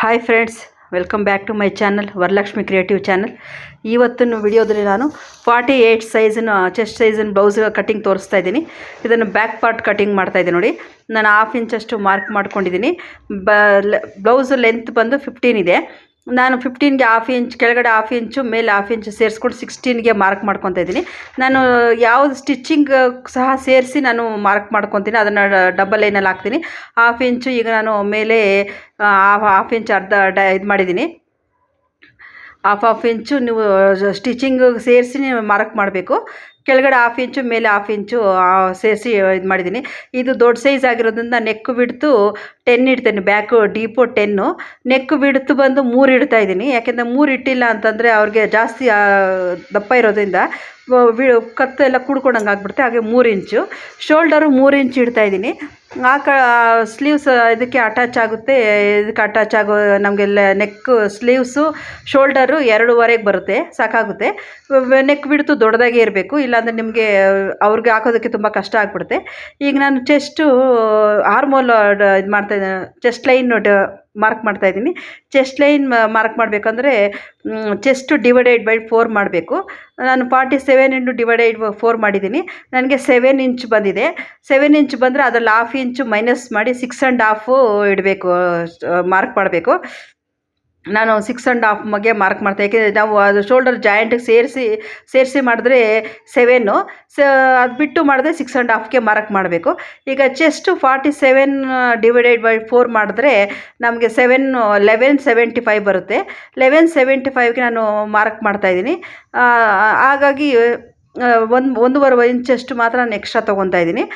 Hi friends welcome back to my channel Varalakshmi creative channel ಇವತ್ತಿನ ವಿಡಿಯೋದಲ್ಲಿ ನಾನು forty eight ಸೈಜಿನ ಚೆಸ್ಟ್ ಸೈಜಿನ ಬ್ಲೌಸ್ ಕಟ್ಟಿಂಗ್ ತೋರಿಸ್ತಾ ಇದ್ದೀನಿ. ಇದನ್ನು ಬ್ಯಾಕ್ ಪಾರ್ಟ್ ಕಟಿಂಗ್ ಮಾಡ್ತಾ ಇದ್ದೀನಿ ನೋಡಿ. ನಾನು ಹಾಫ್ ಇಂಚಷ್ಟು ಮಾರ್ಕ್ ಮಾಡ್ಕೊಂಡಿದ್ದೀನಿ. ಬ ಬ್ಲೌಸ್ ಲೆಂತ್ ಬಂದು ಫಿಫ್ಟೀನ್ ಇದೆ. ನಾನು ಫಿಫ್ಟೀನ್ಗೆ ಹಾಫ್ ಇಂಚ್ ಕೆಳಗಡೆ ಹಾಫ್ ಇಂಚು ಮೇಲೆ ಹಾಫ್ ಇಂಚು ಸೇರಿಸ್ಕೊಂಡು ಸಿಕ್ಸ್ಟೀನ್ಗೆ ಮಾರ್ಕ್ ಮಾಡ್ಕೊತಾ ಇದ್ದೀನಿ. ನಾನು ಯಾವುದು ಸ್ಟಿಚ್ಚಿಂಗ್ ಸಹ ಸೇರಿಸಿ ನಾನು ಮಾರ್ಕ್ ಮಾಡ್ಕೊತೀನಿ. ಅದನ್ನು ಡಬಲ್ ಲೈನಲ್ಲಿ ಹಾಕ್ತೀನಿ. ಹಾಫ್ ಇಂಚು ಈಗ ನಾನು ಮೇಲೆ ಹಾಫ್ ಇಂಚ್ ಅರ್ಧ ಡ, ಇದು ಮಾಡಿದ್ದೀನಿ. ಹಾಫ್ ಹಾಫ್ ಇಂಚು ನೀವು ಸ್ಟಿಚಿಂಗ್ ಸೇರಿಸಿ ನೀವು ಮಾರ್ಕ್ ಮಾಡಬೇಕು. ಕೆಳಗಡೆ ಹಾಫ್ ಇಂಚು ಮೇಲೆ ಹಾಫ್ ಇಂಚು ಸೇರಿಸಿ ಇದು ಮಾಡಿದ್ದೀನಿ. ಇದು ದೊಡ್ಡ ಸೈಜ್ ಆಗಿರೋದ್ರಿಂದ ನೆಕ್ ಬಿಡ್ತು ಟೆನ್ ಇಡ್ತೇನೆ ಬ್ಯಾಕು ಡೀಪು ಟೆನ್ನು ನೆಕ್ ಬಿಡ್ತು ಬಂದು ಮೂರು ಇಡ್ತಾ ಇದ್ದೀನಿ. ಯಾಕೆಂದರೆ ಮೂರು ಇಟ್ಟಿಲ್ಲ ಅಂತಂದರೆ ಅವ್ರಿಗೆ ಜಾಸ್ತಿ ದಪ್ಪ ಇರೋದ್ರಿಂದ ಕತ್ತು ಎಲ್ಲ ಕುಡ್ಕೊಂಡಂಗೆ ಆಗ್ಬಿಡುತ್ತೆ. ಹಾಗೆ ಮೂರು ಇಂಚು ಶೋಲ್ಡರು ಮೂರು ಇಂಚು ಇಡ್ತಾ ಇದ್ದೀನಿ. ಆ ಕ ಸ್ಲೀವ್ಸ್ ಇದಕ್ಕೆ ಅಟ್ಯಾಚ್ ಆಗುತ್ತೆ. ಇದಕ್ಕೆ ಅಟ್ಯಾಚ್ ಆಗೋ ನಮಗೆಲ್ಲ ನೆಕ್ ಸ್ಲೀವ್ಸು ಶೋಲ್ಡರು ಎರಡೂವರೆಗೆ ಬರುತ್ತೆ. ಸಾಕಾಗುತ್ತೆ. ನೆಕ್ ಬಿಡ್ತು ದೊಡ್ಡದಾಗೇ ಇರಬೇಕು. ಇಲ್ಲಾಂದರೆ ನಿಮಗೆ ಅವ್ರಿಗೆ ಹಾಕೋದಕ್ಕೆ ತುಂಬ ಕಷ್ಟ ಆಗ್ಬಿಡುತ್ತೆ. ಈಗ ನಾನು ಚೆಸ್ಟು ಹಾರ್ಮೋಲ್ ಇದು ಮಾಡ್ತಾ ಚೆಸ್ಟ್ ಲೈನ್ ಮಾರ್ಕ್ ಮಾಡ್ತಾ ಇದ್ದೀನಿ. ಚೆಸ್ಟ್ ಲೈನ್ ಮಾರ್ಕ್ ಮಾಡಬೇಕಂದ್ರೆ ಚೆಸ್ಟು ಡಿವೈಡೆಡ್ ಬೈ ಫೋರ್ ಮಾಡಬೇಕು. ನಾನು forty seven into divided four ಮಾಡಿದ್ದೀನಿ. ನನಗೆ ಸೆವೆನ್ ಇಂಚ್ ಬಂದಿದೆ. ಸೆವೆನ್ ಇಂಚ್ ಬಂದರೆ ಅದರಲ್ಲಿ ಹಾಫ್ ಇಂಚು ಮೈನಸ್ ಮಾಡಿ ಸಿಕ್ಸ್ ಆ್ಯಂಡ್ ಹಾಫು ಇಡಬೇಕು ಮಾರ್ಕ್ ಮಾಡಬೇಕು. ನಾನು ಸಿಕ್ಸ್ ಆ್ಯಂಡ್ ಹಾಫ್ ಮಗೆ ಮಾರ್ಕ್ ಮಾಡ್ತೆ. ಯಾಕೆಂದರೆ ನಾವು ಅದು ಶೋಲ್ಡರ್ ಜಾಯಿಂಟಿಗೆ ಸೇರಿಸಿ ಸೇರಿಸಿ ಮಾಡಿದ್ರೆ ಸೆವೆನ್ನು ಸ ಅದು ಬಿಟ್ಟು ಮಾಡಿದ್ರೆ ಸಿಕ್ಸ್ ಆ್ಯಂಡ್ ಹಾಫ್ಗೆ ಮಾರ್ಕ್ ಮಾಡಬೇಕು. ಈಗ chest forty seven divided by four ಮಾಡಿದ್ರೆ ನಮಗೆ ಸೆವೆನ್ ಲೆವೆನ್ ಸೆವೆಂಟಿ ಫೈವ್ ಬರುತ್ತೆ. ಲೆವೆನ್ ಸೆವೆಂಟಿ ಫೈವ್ಗೆ ನಾನು ಮಾರ್ಕ್ ಮಾಡ್ತಾಯಿದ್ದೀನಿ ಹಾಗಾಗಿ ಒಂದು, ಒಂದೂವರೆ ಇಂಚಷ್ಟು ಮಾತ್ರ ನಾನು ಎಕ್ಸ್ಟ್ರಾ ತೊಗೊತಾ ಇದ್ದೀನಿ.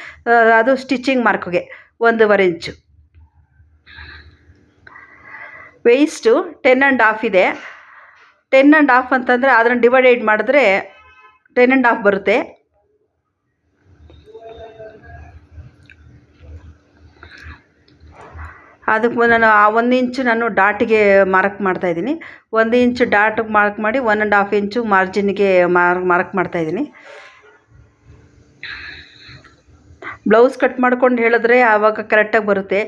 ಅದು ಸ್ಟಿಚಿಂಗ್ ಮಾರ್ಕ್ಗೆ ಒಂದೂವರೆ inch waist ten and half ಇದೆ. ಟೆನ್ ಆ್ಯಂಡ್ ಹಾಫ್ ಅಂತಂದರೆ ಅದನ್ನು ಡಿವೈಡೆಡ್ ಮಾಡಿದ್ರೆ ಟೆನ್ ಆ್ಯಂಡ್ ಹಾಫ್ ಬರುತ್ತೆ. ಅದಕ್ಕೆ ನಾನು ಆ ಒಂದು ಇಂಚು ನಾನು ಡಾಟಿಗೆ ಮಾರ್ಕ್ ಮಾಡ್ತಾಯಿದ್ದೀನಿ ಒಂದು ಇಂಚು ಡಾಟಿಗೆ ಮಾರ್ಕ್ ಮಾಡಿ ಒನ್ ಆ್ಯಂಡ್ ಹಾಫ್ ಇಂಚು ಮಾರ್ಜಿನ್ಗೆ ಮಾರ್ಕ್ ಮಾರ್ಕ್ ಮಾಡ್ತಾಯಿದ್ದೀನಿ ಬ್ಲೌಸ್ ಕಟ್ ಮಾಡ್ಕೊಂಡು ಹೇಳಿದ್ರೆ ಆವಾಗ ಕರೆಕ್ಟಾಗಿ ಬರುತ್ತೆ.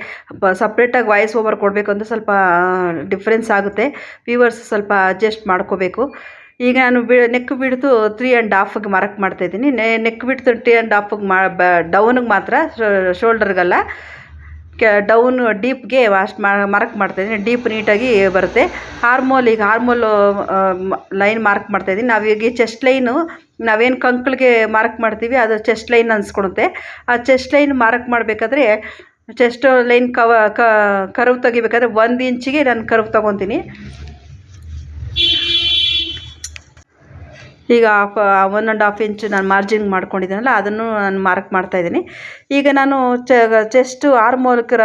ಸಪ್ರೇಟಾಗಿ ವಾಯ್ಸ್ ಓವರ್ ಕೊಡಬೇಕು ಅಂದರೆ ಸ್ವಲ್ಪ ಡಿಫ್ರೆನ್ಸ್ ಆಗುತ್ತೆ. ವ್ಯೂವರ್ಸ್ ಸ್ವಲ್ಪ ಅಡ್ಜಸ್ಟ್ ಮಾಡ್ಕೋಬೇಕು. ಈಗ ನಾನು ಬಿ ನೆಕ್ ಬಿಡ್ತು ತ್ರೀ ಆ್ಯಂಡ್ ಹಾಫಿಗೆ ಮಾರ್ಕ್ ಮಾಡ್ತಾಯಿದ್ದೀನಿ ನೆಕ್ ಬಿಡ್ತು ತ್ರೀ ಆ್ಯಂಡ್ ಹಾಫಿಗೆ ಮಾ, ಬ ಡೌನಿಗೆ ಮಾತ್ರ ಶೋಲ್ಡರ್ಗಲ್ಲ ಕೆ ಡೌನ್ ಡೀಪ್ಗೆ ವಾಶ್ ಮಾರ್ಕ್ ಮಾಡ್ತಾಯಿದ್ದೀನಿ ಡೀಪ್ ನೀಟಾಗಿ ಬರುತ್ತೆ. ಹಾರ್ಮೋಲ್ ಈಗ ಹಾರ್ಮೋಲ್ ಲೈನ್ ಮಾರ್ಕ್ ಮಾಡ್ತಾಯಿದ್ದೀನಿ ನಾವೀಗ ಚೆಸ್ಟ್ ಲೈನು, ನಾವೇನು ಕಂಕ್ಳಿಗೆ ಮಾರ್ಕ್ ಮಾಡ್ತೀವಿ, ಅದು ಚೆಸ್ಟ್ ಲೈನ್ ಅನ್ಸ್ಕೊಳುತ್ತೆ. ಆ ಚೆಸ್ಟ್ ಲೈನ್ ಮಾರ್ಕ್ ಮಾಡಬೇಕಾದ್ರೆ, ಚೆಸ್ಟ್ ಲೈನ್ ಕವ ಕರ್ವ್ ತೆಗಿಬೇಕಾದ್ರೆ ಒಂದು ಇಂಚಿಗೆ ನಾನು ಕರ್ವ್ ತೊಗೊತೀನಿ. ಈಗ half one and half inch ನಾನು ಮಾರ್ಜಿನ್ ಮಾಡ್ಕೊಂಡಿದ್ದೀನಲ್ಲ, ಅದನ್ನು ನಾನು ಮಾರ್ಕ್ ಮಾಡ್ತಾಯಿದ್ದೀನಿ ಈಗ ನಾನು ಚೆಸ್ಟು ಆರ್ಮೋಲ್ ಕ್ರ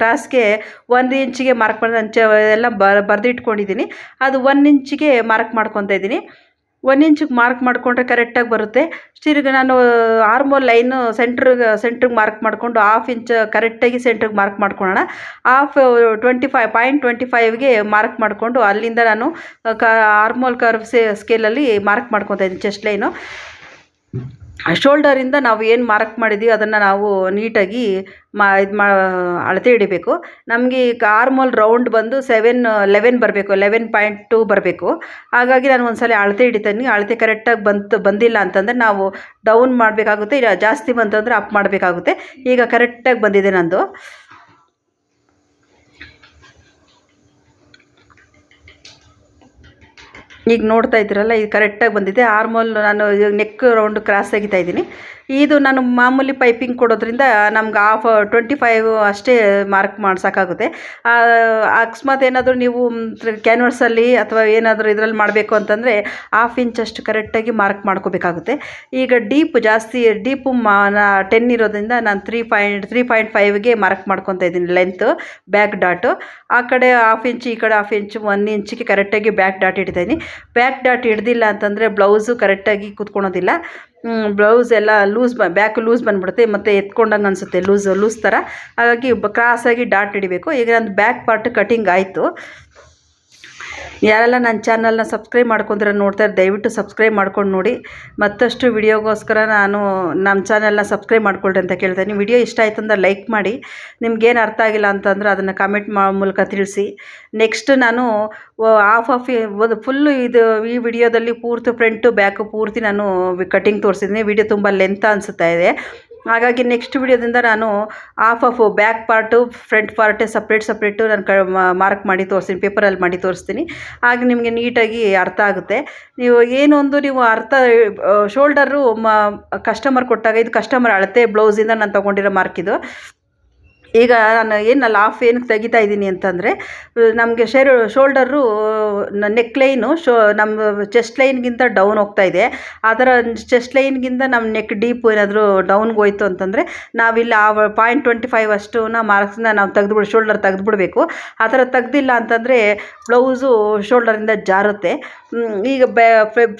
ಕ್ರಾಸ್ಗೆ ಒಂದು ಇಂಚಿಗೆ ಮಾರ್ಕ್ ಮಾಡಿ ನಾನು ಎಲ್ಲ ಬರೆದಿಟ್ಕೊಂಡಿದ್ದೀನಿ. ಅದು ಒನ್ ಇಂಚಿಗೆ ಮಾರ್ಕ್ ಮಾಡ್ಕೊತಾ ಇದ್ದೀನಿ. ಒನ್ ಇಂಚಿಗೆ ಮಾರ್ಕ್ ಮಾಡಿಕೊಂಡ್ರೆ ಕರೆಕ್ಟಾಗಿ ಬರುತ್ತೆ. ತಿರ್ಗಿ ನಾನು ಆರ್ಮೋಲ್ ಲೈನು ಸೆಂಟ್ರಿಗೆ ಸೆಂಟ್ರಿಗೆ ಮಾರ್ಕ್ ಮಾಡಿಕೊಂಡು ಹಾಫ್ ಇಂಚ್ ಕರೆಕ್ಟಾಗಿ ಸೆಂಟ್ರಿಗೆ ಮಾರ್ಕ್ ಮಾಡ್ಕೊಳ್ಳೋಣ. Half twenty five point twenty ಫೈವ್ಗೆ mark ಮಾಡಿಕೊಂಡು ಅಲ್ಲಿಂದ ನಾನು ಕ ಆರ್ಮೋಲ್ ಕರ್ವ್ ಸ್ಕೇಲಲ್ಲಿ ಮಾರ್ಕ್ ಮಾಡ್ಕೊತಾ ಇದ್ದೀನಿ ಚೆಸ್ಟ್ ಲೈನು ಶೋಲ್ಡರಿಂದ ನಾವು ಏನು ಮಾರ್ಕ್ ಮಾಡಿದ್ದೀವಿ ಅದನ್ನು ನಾವು ನೀಟಾಗಿ ಮಾ ಇದು ಮಾ ಅಳತೆ ಹಿಡಿಬೇಕು. ನಮಗೆ ಈಗ ಆರ್ಮೋಲ್ ರೌಂಡ್ ಬಂದು ಸೆವೆನ್, ಲೆವೆನ್ ಬರಬೇಕು, ಲೆವೆನ್ ಪಾಯಿಂಟ್ ಟು ಬರಬೇಕು. ಹಾಗಾಗಿ ನಾನು ಒಂದು ಸಲ ಅಳತೆ ಹಿಡಿತೀನಿ. ಅಳತೆ ಕರೆಕ್ಟಾಗಿ ಬಂತು, ಬಂದಿಲ್ಲ ಅಂತಂದರೆ ನಾವು ಡೌನ್ ಮಾಡಬೇಕಾಗುತ್ತೆ, ಇಲ್ಲ ಜಾಸ್ತಿ ಬಂತಂದರೆ ಅಪ್ ಮಾಡಬೇಕಾಗುತ್ತೆ. ಈಗ ಕರೆಕ್ಟಾಗಿ ಬಂದಿದೆ ನಂದು. ಈಗ ನೋಡ್ತಾ ಇದ್ದೀರಲ್ಲ, ಇದು ಕರೆಕ್ಟಾಗಿ ಬಂದಿದೆ. ಆರ್ಮೋಲ್ ನಾನು ನೆಕ್ ರೌಂಡ್ ಕ್ರಾಸ್ ತೆಗಿತಾ ಇದ್ದೀನಿ. ಇದು ನಾನು ಮಾಮೂಲಿ ಪೈಪಿಂಗ್ ಕೊಡೋದ್ರಿಂದ ನಮ್ಗೆ ಆಫ್ ಟ್ವೆಂಟಿ ಫೈವ್ ಅಷ್ಟೇ ಮಾರ್ಕ್ ಮಾಡ್ಸೋಕ್ಕಾಗುತ್ತೆ. ಅಕಸ್ಮಾತ್ ಏನಾದರೂ ನೀವು ಕ್ಯಾನ್ವರ್ಸಲ್ಲಿ ಅಥವಾ ಏನಾದರೂ ಇದರಲ್ಲಿ ಮಾಡಬೇಕು ಅಂತಂದರೆ ಹಾಫ್ ಅಷ್ಟು ಕರೆಕ್ಟಾಗಿ ಮಾರ್ಕ್ ಮಾಡ್ಕೋಬೇಕಾಗುತ್ತೆ. ಈಗ ಡೀಪ್ ಜಾಸ್ತಿ ಡೀಪು ಮಾ ಟೆನ್ ಇರೋದ್ರಿಂದ ನಾನು ತ್ರೀ ಪಾಯಿಂಟ್ ತ್ರೀ ಪಾಯಿಂಟ್ ಫೈವ್ಗೆ ಮಾರ್ಕ್ ಮಾಡ್ಕೊತಾ ಇದ್ದೀನಿ ಲೆಂತು ಬ್ಯಾಕ್ ಡಾಟು ಆ ಕಡೆ ಹಾಫ್ ಇಂಚ್ ಈ ಕಡೆ ಹಾಫ್ ಇಂಚ್ ಒನ್ ಇಂಚಿಗೆ ಕರೆಕ್ಟಾಗಿ ಬ್ಯಾಕ್ ಡಾಟ್ ಇಡ್ತಾಯಿದ್ದೀನಿ ಬ್ಯಾಕ್ ಡಾಟ್ ಹಿಡ್ದಿಲ್ಲ ಅಂತಂದರೆ ಬ್ಲೌಸು ಕರೆಕ್ಟಾಗಿ ಕೂತ್ಕೊಳೋದಿಲ್ಲ. ಬ್ಲೌಸ್ ಎಲ್ಲ ಲೂಸ್ ಬ, ಬ್ಯಾಕ್ ಲೂಸ್ ಬಂದ್ಬಿಡುತ್ತೆ, ಮತ್ತು ಎತ್ಕೊಂಡಂಗೆ ಅನಿಸುತ್ತೆ ಲೂಸ್ ಲೂಸ್ ಥರ ಹಾಗಾಗಿ ಕ್ರಾಸಾಗಿ ಡಾಟ್ ಹಿಡಿಬೇಕು. ಈಗ ನಂದು ಬ್ಯಾಕ್ ಪಾರ್ಟ್ ಕಟಿಂಗ್ ಆಯಿತು. ಯಾರೆಲ್ಲ ನನ್ನ ಚಾನಲ್ನ ಸಬ್ಸ್ಕ್ರೈಬ್ ಮಾಡ್ಕೊಂಡ್ರೆ ನೋಡ್ತಾರೆ ದಯವಿಟ್ಟು ಸಬ್ಸ್ಕ್ರೈಬ್ ಮಾಡ್ಕೊಂಡು ನೋಡಿ. ಮತ್ತಷ್ಟು ವಿಡಿಯೋಗೋಸ್ಕರ ನಾನು ನಮ್ಮ ಚಾನಲ್ನ ಸಬ್ಸ್ಕ್ರೈಬ್ ಮಾಡ್ಕೊಳ್ರಿ ಅಂತ ಕೇಳ್ತೀನಿ ವಿಡಿಯೋ ಇಷ್ಟ ಆಯ್ತು ಅಂದ್ರೆ ಲೈಕ್ ಮಾಡಿ. ನಿಮ್ಗೇನು ಅರ್ಥ ಆಗಿಲ್ಲ ಅಂತಂದ್ರೆ ಅದನ್ನು ಕಮೆಂಟ್ ಮೂಲಕ ತಿಳಿಸಿ. ನೆಕ್ಸ್ಟ್ ನಾನು ಆಫ್ ಆಫ್ ಒಂದು ಫುಲ್ಲು ಇದು ಈ ವಿಡಿಯೋದಲ್ಲಿ ಪೂರ್ತಿ ಫ್ರಂಟು ಬ್ಯಾಕು ಪೂರ್ತಿ ನಾನು ಕಟಿಂಗ್ ತೋರಿಸಿದ್ದೀನಿ. ವಿಡಿಯೋ ತುಂಬ ಲೆಂತ್ ಅನಿಸುತ್ತಾ ಇದೆ. ಹಾಗಾಗಿ ನೆಕ್ಸ್ಟ್ ವಿಡಿಯೋದಿಂದ ನಾನು half half back part front part separate separate ನಾನು ಕ ಮಾರ್ಕ್ ಮಾಡಿ ತೋರಿಸ್ತೀನಿ ಪೇಪರಲ್ಲಿ ಮಾಡಿ ತೋರಿಸ್ತೀನಿ. ಆಗ ನಿಮಗೆ ನೀಟಾಗಿ ಅರ್ಥ ಆಗುತ್ತೆ. ನೀವು ಏನೊಂದು ನೀವು ಅರ್ಥ ಶೋಲ್ಡರು ಕಸ್ಟಮರ್ ಕೊಟ್ಟಾಗ ಇದು ಕಸ್ಟಮರ್ ಅಳತೆ ಬ್ಲೌಸಿಂದ ನಾನು ತೊಗೊಂಡಿರೋ ಮಾರ್ಕ್ ಇದು. ಈಗ ನಾನು ಏನಲ್ಲ ಲಾಫ್ ಏನಕ್ಕೆ ತೆಗಿತಾ ಇದ್ದೀನಿ ಅಂತಂದರೆ, ನಮಗೆ ಶೇರು ಶೋಲ್ಡರು ನೆಕ್ ಲೈನು ಶೋ ನಮ್ಮ ಚೆಸ್ಟ್ ಲೈನ್ಗಿಂತ ಡೌನ್ ಹೋಗ್ತಾ ಇದೆ. ಆ ಥರ ಚೆಸ್ಟ್ ಲೈನ್ಗಿಂತ ನಮ್ಮ ನೆಕ್ ಡೀಪ್ ಏನಾದರೂ ಡೌನ್ಗೆ ಹೋಯ್ತು ಅಂತಂದರೆ, ನಾವಿಲ್ಲಿ ಆ ಪಾಯಿಂಟ್ ಟ್ವೆಂಟಿ ಫೈವ್ ಅಷ್ಟುನ ಮಾರ್ಕ್ಸ್ನ ನಾವು ತೆಗೆದುಬಿಡು ಶೋಲ್ಡರ್ ತೆಗೆದುಬಿಡ್ಬೇಕು. ಆ ಥರ ತೆಗ್ದಿಲ್ಲ ಅಂತಂದರೆ ಬ್ಲೌಸು ಶೋಲ್ಡರಿಂದ ಜಾರುತ್ತೆ. ಈಗ ಬ್ಯಾ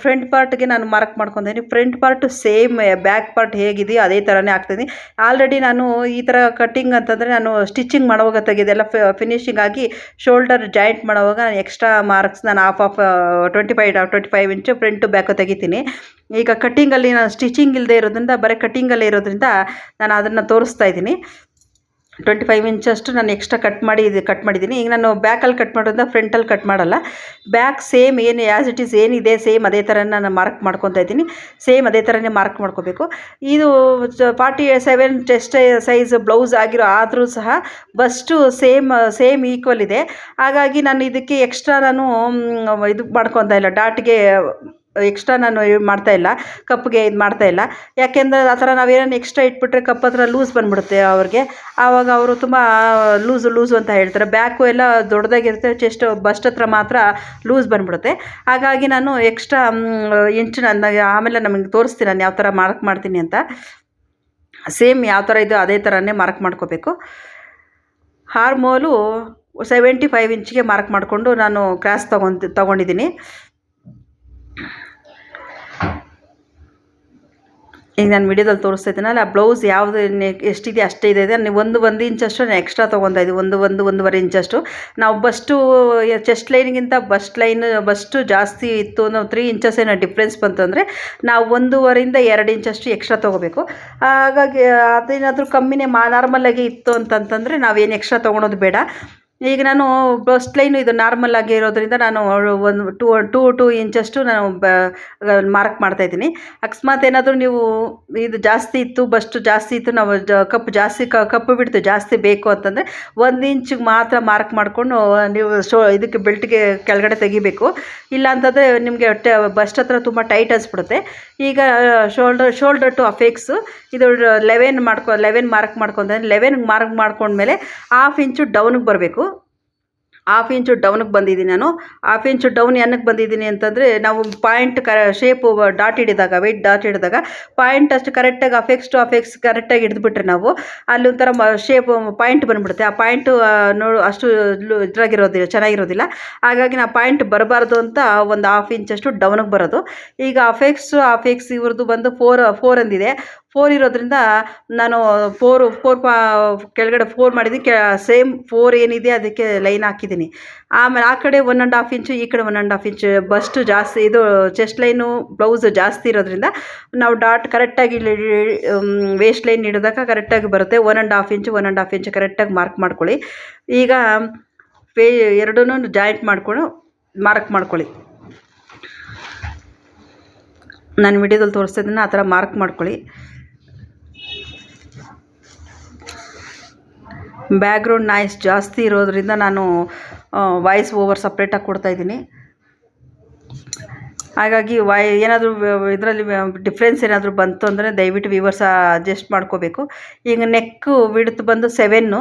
ಫ್ರಂಟ್ ಪಾರ್ಟ್ಗೆ ನಾನು ಮಾರ್ಕ್ ಮಾಡ್ಕೊತೀನಿ front part same back part ಹೇಗಿದೆಯೋ ಅದೇ ಥರನೇ ಆಗ್ತೀನಿ ಆಲ್ರೆಡಿ ನಾನು ಈ ಥರ ಕಟ್ಟಿಂಗ್ ಅಂತಂದರೆ ನಾನು ಸ್ಟಿಚಿಂಗ್ ಮಾಡುವಾಗ ತೆಗೆದೆಲ್ಲ ಫಿನಿಶಿಂಗ್ ಆಗಿ ಶೋಲ್ಡರ್ ಜಾಯಿಂಟ್ ಮಾಡುವಾಗ ನಾನು ಎಕ್ಸ್ಟ್ರಾ ಮಾರ್ಕ್ಸ್ ನಾನು half half twenty five twenty five inch front back ತೆಗಿತೀನಿ. ಈಗ ಕಟ್ಟಿಂಗಲ್ಲಿ ನಾನು ಸ್ಟಿಚಿಂಗ್ ಇಲ್ಲದೆ ಇರೋದ್ರಿಂದ, ಬರೀ ಕಟ್ಟಿಂಗಲ್ಲೇ ಇರೋದ್ರಿಂದ ನಾನು ಅದನ್ನು ತೋರಿಸ್ತಾ ಇದ್ದೀನಿ. ಟ್ವೆಂಟಿ ಫೈವ್ ಇಂಚಷ್ಟು ನಾನು ಎಕ್ಸ್ಟ್ರಾ ಕಟ್ ಮಾಡಿ ಇದು ಕಟ್ ಮಾಡಿದ್ದೀನಿ. ಈಗ ನಾನು ಬ್ಯಾಕಲ್ಲಿ ಕಟ್ ಮಾಡೋದ್ರಿಂದ ಫ್ರಂಟಲ್ಲಿ ಕಟ್ ಮಾಡಲ್ಲ. ಬ್ಯಾಕ್ ಸೇಮ್ ಏನು ಆ್ಯಸ್ ಇಟ್ ಈಸ್ ಏನಿದೆ ಸೇಮ್ ಅದೇ ಥರ ನಾನು ಮಾರ್ಕ್ ಮಾಡ್ಕೊತಾ ಇದ್ದೀನಿ. ಸೇಮ್ ಅದೇ ಥರನೇ ಮಾರ್ಕ್ ಮಾಡ್ಕೋಬೇಕು. ಇದು forty seven chest size blouse ಆಗಿರೋ ಆದರೂ ಸಹ ಬಸ್ಟು ಸೇಮ್ ಸೇಮ್ ಈಕ್ವಲ್ ಇದೆ. ಹಾಗಾಗಿ ನಾನು ಇದಕ್ಕೆ ಎಕ್ಸ್ಟ್ರಾ ನಾನು ಇದು ಮಾಡ್ಕೊತಾ ಇಲ್ಲ. ಡಾಟ್ಗೆ ಎಕ್ಸ್ಟ್ರಾ ನಾನು ಮಾಡ್ತಾ ಇಲ್ಲ, ಕಪ್ಗೆ ಇದು ಮಾಡ್ತಾ ಇಲ್ಲ. ಯಾಕೆಂದರೆ ಆ ಥರ ನಾವೇನೋ ಎಕ್ಸ್ಟ್ರಾ ಇಟ್ಬಿಟ್ರೆ ಕಪ್ ಹತ್ರ ಲೂಸ್ ಬಂದ್ಬಿಡುತ್ತೆ ಅವ್ರಿಗೆ. ಆವಾಗ ಅವರು ತುಂಬ ಲೂಸು ಲೂಸು ಅಂತ ಹೇಳ್ತಾರೆ. ಬ್ಯಾಕು ಎಲ್ಲ ದೊಡ್ಡದಾಗಿರುತ್ತೆ ಚೆಸ್ಟ್ ಬಸ್ಟ್ ಹತ್ರ ಮಾತ್ರ ಲೂಸ್ ಬಂದ್ಬಿಡುತ್ತೆ. ಹಾಗಾಗಿ ನಾನು ಎಕ್ಸ್ಟ್ರಾ ಇಂಚು ನನ್ನ ಆಮೇಲೆ ನಮಗೆ ತೋರಿಸ್ತೀನಿ ನಾನು ಯಾವ ಥರ ಮಾರ್ಕ್ ಮಾಡ್ತೀನಿ ಅಂತ. ಸೇಮ್ ಯಾವ ಥರ ಇದು ಅದೇ ಥರನೇ ಮಾರ್ಕ್ ಮಾಡ್ಕೋಬೇಕು. ಹಾರ್ಮೋಲು ಸೆವೆಂಟಿ ಫೈವ್ ಇಂಚಿಗೆ ಮಾರ್ಕ್ ಮಾಡಿಕೊಂಡು ನಾನು ಕ್ರಾಸ್ ತೊಗೊಂತ ತೊಗೊಂಡಿದ್ದೀನಿ. ಈಗ ನಾನು ವಿಡಿಯೋದಲ್ಲಿ ತೋರಿಸ್ತಾ ಇದ್ದೀನಲ್ಲ ಆ ಬ್ಲೌಸ್ ಯಾವುದು ಎಷ್ಟಿದೆ ಅಷ್ಟೇ ಇದೆ ನೀವು ಒಂದು ಒಂದು ಇಂಚಷ್ಟು ನಾನು ಎಕ್ಸ್ಟ್ರಾ ತೊಗೊತಾ ಇದ್ದೀವಿ ಒಂದು ಒಂದು, ಒಂದೂವರೆ ಇಂಚಷ್ಟು ನಾವು ಬಸ್ಟು ಚೆಸ್ಟ್ ಲೈನ್ಗಿಂತ ಬಸ್ಟ್ ಲೈನ್ ಬಸ್ಟು ಜಾಸ್ತಿ ಇತ್ತು ನಾವು ತ್ರೀ ಇಂಚಸ್ ಏನೋ ಡಿಫ್ರೆನ್ಸ್ ಬಂತು ಅಂದರೆ, ನಾವು ಒಂದೂವರೆಯಿಂದ ಎರಡು ಇಂಚಷ್ಟು ಎಕ್ಸ್ಟ್ರಾ ತೊಗೋಬೇಕು. ಹಾಗಾಗಿ, ಅದೇನಾದರೂ ಕಮ್ಮಿನೇ, ಮಾ ನಾರ್ಮಲಾಗಿ ಇತ್ತು ಅಂತಂತಂದರೆ ನಾವೇನು ಎಕ್ಸ್ಟ್ರಾ ತೊಗೊಳೋದು ಬೇಡ. ಈಗ ನಾನು ಬಸ್ಟ್ ಲೈನು ಇದು ನಾರ್ಮಲ್ ಆಗಿ ಇರೋದ್ರಿಂದ ನಾನು ಒಂದು ಟೂ ಟೂ ಟೂ ಇಂಚಷ್ಟು ನಾನು ಬ ಮಾರ್ಕ್ ಮಾಡ್ತಾಯಿದ್ದೀನಿ ಅಕಸ್ಮಾತ್ ಏನಾದರೂ ನೀವು ಇದು ಜಾಸ್ತಿ ಇತ್ತು ಬಸ್ಟ್ ಜಾಸ್ತಿ ಇತ್ತು, ನಾವು ಜ ಕಪ್ ಜಾಸ್ತಿ ಕಪ್ಪು ಬಿಡ್ತು ಜಾಸ್ತಿ ಬೇಕು ಅಂತಂದರೆ ಒಂದು ಇಂಚಿಗೆ ಮಾತ್ರ ಮಾರ್ಕ್ ಮಾಡಿಕೊಂಡು ನೀವು ಶೋ, ಇದಕ್ಕೆ ಬೆಲ್ಟ್ಗೆ ಕೆಳಗಡೆ ತೆಗಿಬೇಕು. ಇಲ್ಲ ಅಂತಂದರೆ ನಿಮಗೆ ಟ ಬಸ್ಟ್ ಹತ್ರ ತುಂಬ ಟೈಟ್ ಅನಿಸ್ಬಿಡುತ್ತೆ. ಈಗ ಶೋಲ್ಡರ್ ಶೋಲ್ಡರ್ ಟು ಅಫೆಕ್ಸು ಇದು ಲೆವೆನ್ ಮಾಡ್ಕೊ ಲೆವೆನ್ ಮಾರ್ಕ್ ಮಾಡ್ಕೊಂಡ್ರೆ ಲೆವೆನ್ ಮಾರ್ಕ್ ಮಾಡ್ಕೊಂಡ್ಮೇಲೆ ಹಾಫ್ ಇಂಚು ಡೌನ್ಗೆ ಬರಬೇಕು. ಹಾಫ್ ಇಂಚು ಡೌನಿಗೆ ಬಂದಿದ್ದೀನಿ ನಾನು. ಹಾಫ್ ಇಂಚು ಡೌನ್ ಏನಕ್ಕೆ ಬಂದಿದ್ದೀನಿ ಅಂತಂದರೆ ನಾವು ಪಾಯಿಂಟ್ ಕರ ಶೇಪು ಡಾಟ್ ಹಿಡಿದಾಗ ವೆಯ್ಟ್ ಡಾಟ್ ಹಿಡಿದಾಗ ಪಾಯಿಂಟ್ ಅಷ್ಟು ಕರೆಕ್ಟಾಗಿ ಅಫೆಕ್ಸ್ ಟು ಅಫೆಕ್ಸ್ ಕರೆಕ್ಟಾಗಿ ಹಿಡಿದ್ಬಿಟ್ರೆ ನಾವು ಅಲ್ಲಿ ಒಂಥರ ಮ ಶೇಪ್ ಪಾಯಿಂಟ್ ಬಂದ್ಬಿಡುತ್ತೆ. ಆ ಪಾಯಿಂಟು ನೋಡು, ಅಷ್ಟು ಇದ್ರಾಗಿರೋದಿಲ್ಲ, ಚೆನ್ನಾಗಿರೋದಿಲ್ಲ. ಹಾಗಾಗಿ ನಾವು ಪಾಯಿಂಟ್ ಬರಬಾರ್ದು ಅಂತ ಒಂದು ಹಾಫ್ ಇಂಚಷ್ಟು ಡೌನಿಗೆ ಬರೋದು. ಈಗ ಅಫೆಕ್ಸ್ ಅಫೆಕ್ಸ್ ಇವ್ರದ್ದು ಬಂದು ಫೋರ್ ಫೋರ್ ಅಂದಿದೆ. ಫೋರ್ ಇರೋದ್ರಿಂದ ನಾನು ಫೋರು ಫೋರ್ ಪಾ ಕೆಳಗಡೆ ಫೋರ್ ಮಾಡಿದ್ದೀನಿ. ಕೆ ಸೇಮ್ ಫೋರ್ ಏನಿದೆ ಅದಕ್ಕೆ ಲೈನ್ ಹಾಕಿದ್ದೀನಿ. ಆಮೇಲೆ ಆ ಕಡೆ ಒನ್ ಆ್ಯಂಡ್ ಹಾಫ್ ಇಂಚು ಈ ಕಡೆ one and half inch bust ಜಾಸ್ತಿ, ಇದು ಚೆಸ್ಟ್ ಲೈನು ಬ್ಲೌಸ್ ಜಾಸ್ತಿ ಇರೋದ್ರಿಂದ ನಾವು ಡಾಟ್ ಕರೆಕ್ಟಾಗಿ ವೇಸ್ಟ್ ಲೈನ್ ಹಿಡಿದಾಗ ಕರೆಕ್ಟಾಗಿ ಬರುತ್ತೆ. One and half inch one and half inch ಕರೆಕ್ಟಾಗಿ ಮಾರ್ಕ್ ಮಾಡ್ಕೊಳ್ಳಿ. ಈಗ ಪೇ ಎರಡೂ ಜಾಯಿಂಟ್ ಮಾಡಿಕೊಂಡು ಮಾರ್ಕ್ ಮಾಡ್ಕೊಳ್ಳಿ. ನಾನು ವಿಡಿಯೋದಲ್ಲಿ ತೋರಿಸ್ತಿದ್ದೀನಿ ಆ ಥರ ಮಾರ್ಕ್ ಮಾಡ್ಕೊಳ್ಳಿ. ಬ್ಯಾಕ್ಗ್ರೌಂಡ್ ನಾಯ್ಸ್ ಜಾಸ್ತಿ ಇರೋದ್ರಿಂದ ನಾನು ವಾಯ್ಸ್ ಓವರ್ ಸಪ್ರೇಟಾಗಿ ಕೊಡ್ತಾಯಿದ್ದೀನಿ ಹಾಗಾಗಿ ವಾಯ್ ಏನಾದರೂ, ಇದರಲ್ಲಿ ಡಿಫ್ರೆನ್ಸ್ ಏನಾದರೂ ಬಂತು ಅಂದರೆ ದಯವಿಟ್ಟು ವೀವರ್ಸ್ ಅಡ್ಜಸ್ಟ್ ಮಾಡ್ಕೋಬೇಕು. ಈಗ ನೆಕ್ಕು ವಿಡ್ತ್ ಬಂದು ಸೆವೆನ್ನು